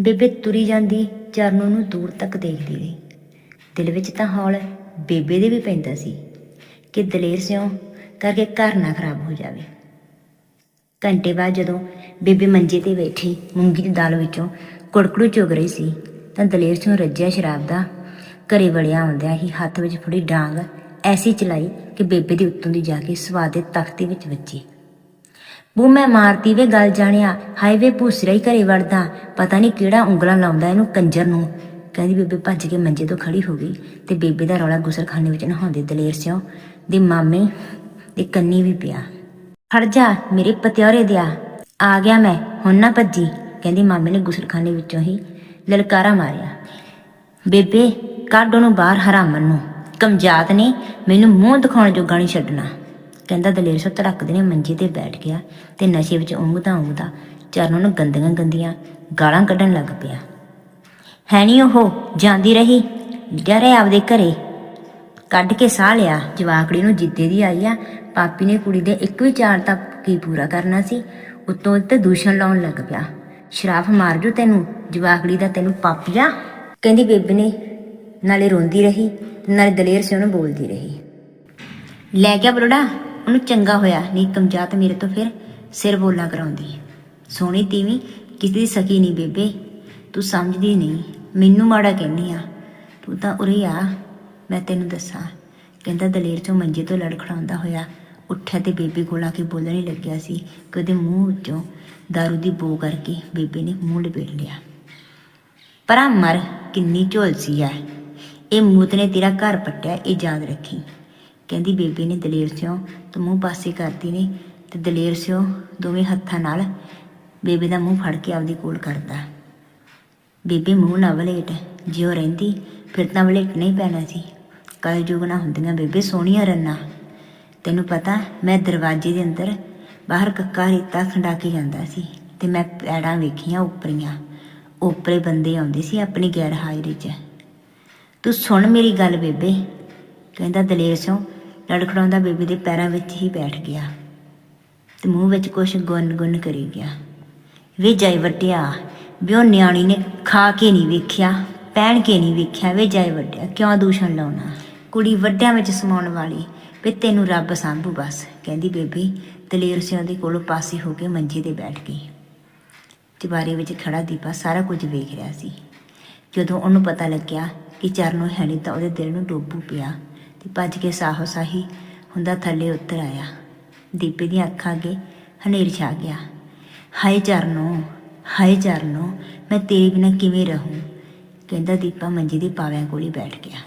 ਬੇਬੇ ਤੁਰੀ ਜਾਂਦੀ, ਚਰਨੋਂ ਨੂੰ ਦੂਰ ਤੱਕ ਦੇਖਦੀ ਰਹੀ। ਦਿਲ ਵਿੱਚ ਤਾਂ ਹੌਲ ਬੇਬੇ ਦੇ ਵੀ ਪੈਂਦਾ ਸੀ ਕਿ ਦਲੇਰ ਸਿਉ ਕਰਕੇ ਘਰ ਨਾ ਖਰਾਬ ਹੋ ਜਾਵੇ। ਘੰਟੇ ਬਾਅਦ ਜਦੋਂ ਬੇਬੇ ਮੰਜੇ ਤੇ ਬੈਠੀ, ਮੂੰਗੀ ਦੀ ਦਾਲ ਵਿੱਚੋਂ ਕੁੜਕੜੂ ਚੁਗ ਰਹੀ ਸੀ, ਤਾਂ ਦਲੇਰ ਸਿੰਘ ਰੱਜਿਆ ਸ਼ਰਾਬ ਦਾ ਘਰੇ ਵੜਿਆ ਆਉਂਦਿਆਂ ਹੀ ਹੱਥ ਵਿੱਚ ਫੜੀ ਡਾਂਗ ਐਸੀ ਚਲਾਈ ਕਿ ਬੇਬੇ ਦੇ ਉੱਤੋਂ ਦੀ ਜਾ ਕੇ ਸਵਾਦ ਦੇ ਤਖਤੇ ਵਿੱਚ ਵੱਜੀ। ਬੂ ਮੈਂ ਮਾਰਤੀ ਵੇ ਗੱਲ ਜਾਣਿਆ ਹਾਈਵੇ ਭੂਸਰਾ ਹੀ ਘਰੇ ਵੜਦਾ, ਪਤਾ ਨਹੀਂ ਕਿਹੜਾ ਉਂਗਲਾਂ ਲਾਉਂਦਾ ਇਹਨੂੰ ਕੰਜਰ ਨੂੰ। ਕਹਿੰਦੀ ਬੇਬੇ ਭੱਜ ਕੇ ਮੰਜੇ ਤੋਂ ਖੜੀ ਹੋ ਗਈ ਤੇ ਬੇਬੇ ਦਾ ਰੌਲਾ ਗੁਸਲਖਾਨੇ ਵਿੱਚ ਨਹਾਉਂਦੇ ਦਲੇਰ ਸਿਓ ਦੇ ਮਾਮੇ, ਦੇ ਕੰਨੀ ਵੀ ਪਿਆ। ਖੜ ਜਾ, ਮੇਰੇ ਪਤਿਆਰੇ ਦਿਆ, ਆ ਗਿਆ ਮੈਂ, ਹੁਣ ਨਾ ਭੱਜੀ, ਕਹਿੰਦੀ ਮਾਮੇ ਨੇ ਗੁਸਲਖਾਨੇ ਵਿੱਚੋਂ ਹੀ ਲਲਕਾਰਾ ਮਾਰਿਆ। ਬੇਬੇ, ਕੱਢ ਉਹਨੂੰ ਬਾਹਰ ਹਰਾਮਨ ਨੂੰ, ਕਮਜਾਤ ਨੇ ਮੈਨੂੰ ਮੂੰਹ ਦਿਖਾਉਣ ਜੋਗਾ ਨਹੀਂ ਛੱਡਣਾ। ਕਹਿੰਦਾ ਦਲੇਰ ਸੋ ਧੜਕਦੇ ਨੇ ਮੰਜੇ ਤੇ ਬੈਠ ਗਿਆ ਤੇ ਨਸ਼ੇ ਵਿੱਚ ਉਂਗਦਾ ਉਂਗਦਾ ਚਰਨ ਨੂੰ ਗੰਦੀਆਂ ਗੰਦੀਆਂ ਗਾਲਾਂ ਕੱਢਣ ਲੱਗ ਪਿਆ। ਹੈ ਨਹੀਂ ਉਹ, ਜਾਂਦੀ ਰਹੀ ਡਰੇ ਆਪਦੇ ਘਰੇ। ਕੱਢ ਕੇ ਸਾਹ ਲਿਆ, ਜਵਾਕੜੀ ਨੂੰ ਜਿੱਦੇ ਦੀ ਆਈ ਆ, ਪਾਪੀ ਨੇ ਕੁੜੀ ਦੇ ਇੱਕ ਵੀ ਚਾਰ ਤੱਕ ਕੀ ਪੂਰਾ ਕਰਨਾ ਸੀ, ਉਤੋਂ ਤੇ ਦੂਸ਼ਣ ਲਾਉਣ ਲੱਗ ਪਿਆ। ਸ਼ਰਾਫ ਮਾਰ ਜੂ ਤੈਨੂੰ, ਜਵਾਕੜੀ ਦਾ ਤੈਨੂੰ ਪਾਪੀਆ? ਕਹਿੰਦੀ ਬੇਬੇ ਨੇ, ਨਾਲੇ ਰੋਂਦੀ ਰਹੀ, ਨਾਲੇ ਦਲੇਰ ਸਿੰਘ ਨੂੰ ਬੋਲਦੀ ਰਹੀ। ਲੈ ਗਿਆ ਬਰੋੜਾ ਉਹਨੂੰ ਚੰਗਾ ਹੋਇਆ, ਨਹੀਂ ਕਮਜਾਤ ਮੇਰੇ ਤੋਂ ਫਿਰ ਸਿਰ ਬੋਲਾ ਕਰਾਉਂਦੀ ਸੋਹਣੀ ਤੀਵੀਂ, ਕਿਸੇ ਦੀ ਸਕੀ ਨਹੀਂ ਬੇਬੇ। ਤੂੰ ਸਮਝਦੀ ਨਹੀਂ, ਮੈਨੂੰ ਮਾੜਾ ਕਹਿੰਨੀ ਆ। ਤੂੰ ਤਾਂ ਉਰੇ ਆ, ਮੈਂ ਤੈਨੂੰ ਦੱਸਾਂ। ਕਹਿੰਦਾ ਦਲੇਰ ਚੋਂ ਮੰਜੇ ਤੋਂ ਲੜਖੜਾਉਂਦਾ ਹੋਇਆ, ਉੱਠਿਆ ਤੇ ਬੇਬੇ ਕੋਲ ਆ ਕੇ ਬੋਲਣ ਹੀ ਲੱਗਿਆ ਸੀ ਕਿ ਉਹਦੇ ਮੂੰਹ ਵਿੱਚੋਂ ਦਾਰੂ ਦੀ ਬੋ ਕਰਕੇ ਬੇਬੇ ਨੇ ਮੂੰਹ ਲਪੇਟ ਲਿਆ। ਪਰਾਂ ਮਰ, ਕਿੰਨੀ ਝੋਲਸੀ ਆ ਇਹ ਮੂਤ ਨੇ ਤੇਰਾ ਘਰ ਪੱਟਿਆ, ਇਹ ਯਾਦ ਰੱਖੀ। ਕਹਿੰਦੀ, ਬੇਬੇ ਨੇ ਦਲੇਰ ਸਿਓ, ਤੇ ਮੂੰਹ ਪਾਸੇ ਕਰਦੀ ਨੇ, ਤੇ ਦਲੇਰ ਸਿਓ ਦੋਵੇਂ ਹੱਥਾਂ ਨਾਲ ਬੇਬੇ ਦਾ ਮੂੰਹ ਫੜ ਕੇ ਆਪਦੇ ਕੋਲ ਕਰਦਾ। ਬੇਬੇ ਮੂੰਹ ਨਾ ਵਲੇਟ, ਜਿਉ ਰਹਿੰਦੀ, ਫਿਰ ਤਾਂ ਵਲੇਟਣਾ ਹੀ ਪੈਣਾ ਸੀ। ਕਲ ਨਾ ਹੁੰਦੀਆਂ ਬੇਬੇ ਸੋਹਣੀਆਂ ਰੰਨਾ। ਤੈਨੂੰ ਪਤਾ, ਮੈਂ ਦਰਵਾਜ਼ੇ ਦੇ ਅੰਦਰ ਬਾਹਰ ਕੱਕਾ ਰੇਤਾ ਖੰਡਾ ਕੇ ਜਾਂਦਾ ਸੀ, ਤੇ ਮੈਂ ਪੈੜਾਂ ਵੇਖੀਆਂ ਉੱਪਰੀਆਂ। ਉੱਪਰੇ ਬੰਦੇ ਆਉਂਦੇ ਸੀ ਆਪਣੀ ਗੈਰ ਹਾਜ਼ਰੀ 'ਚ। ਤੂੰ ਸੁਣ ਮੇਰੀ ਗੱਲ ਬੇਬੇ, ਕਹਿੰਦਾ ਦਲੇਰ ਸਿੰਘ ਲੜਖੜਾਉਂਦਾ ਬੇਬੇ ਦੇ ਪੈਰਾਂ ਵਿੱਚ ਹੀ ਬੈਠ ਗਿਆ ਤੇ ਮੂੰਹ ਵਿੱਚ ਕੁਛ ਗੁੰਨ-ਗੁੰਨ ਕਰੀ ਗਿਆ। ਵੇ ਜਾਈ ਵਟਿਆ ਵੀ ਉਹ ਨਿਆਣੀ ਨੇ ਖਾ ਕੇ ਨਹੀਂ ਵੇਖਿਆ, ਪਹਿਣ ਕੇ ਨਹੀਂ ਵੇਖਿਆ, ਵੇ ਜਾਈ ਕਿਉਂ ਦੂਸ਼ਣ ਲਾਉਣਾ? ਕੁੜੀ ਵੱਡਿਆਂ ਵਿੱਚ ਸਮਾਉਣ ਵਾਲੀ, ਵੀ ਤੈਨੂੰ ਰੱਬ ਸੰਭੂ ਬਸ, ਕਹਿੰਦੀ ਬੇਬੀ, ਦਲੇਰ ਸਿੰਘ ਦੇ ਕੋਲੋਂ ਪਾਸੇ ਹੋ ਕੇ ਮੰਜੇ ਤੇ ਬੈਠ ਗਈ। ਚੁਬਾਰੇ ਵਿੱਚ ਖੜਾ ਦੀਪਾ ਸਾਰਾ ਕੁਝ ਵੇਖ ਰਿਹਾ ਸੀ। ਜਦੋਂ ਉਹਨੂੰ ਪਤਾ ਲੱਗਿਆ ਕਿ ਚਰਨੋਂ ਹੈ ਨਹੀਂ ਤਾਂ ਉਹਦੇ ਦਿਲ ਨੂੰ ਡੋਬੂ ਪਿਆ। ਤੇ ਭੱਜ ਕੇ ਸਾਹੋ ਸਾਹੀ ਹੁੰਦਾ ਥੱਲੇ ਉੱਤਰ ਆਇਆ। ਦੀਪੇ ਦੀਆਂ ਅੱਖਾਂ ਅੱਗੇ ਹਨੇਰ ਛਾ ਗਿਆ। ਹਾਏ ਚਰਨੋ ਹਾਏ ਚਰਨੋ, ਮੈਂ ਤੇਰੇ ਬਿਨਾਂ ਕਿਵੇਂ ਰਹੂੰ? ਕਹਿੰਦਾ ਦੀਪਾ ਮੰਜੀ ਦੀ ਪਾਵਿਆਂ ਕੋਲ ਹੀ ਬੈਠ ਗਿਆ।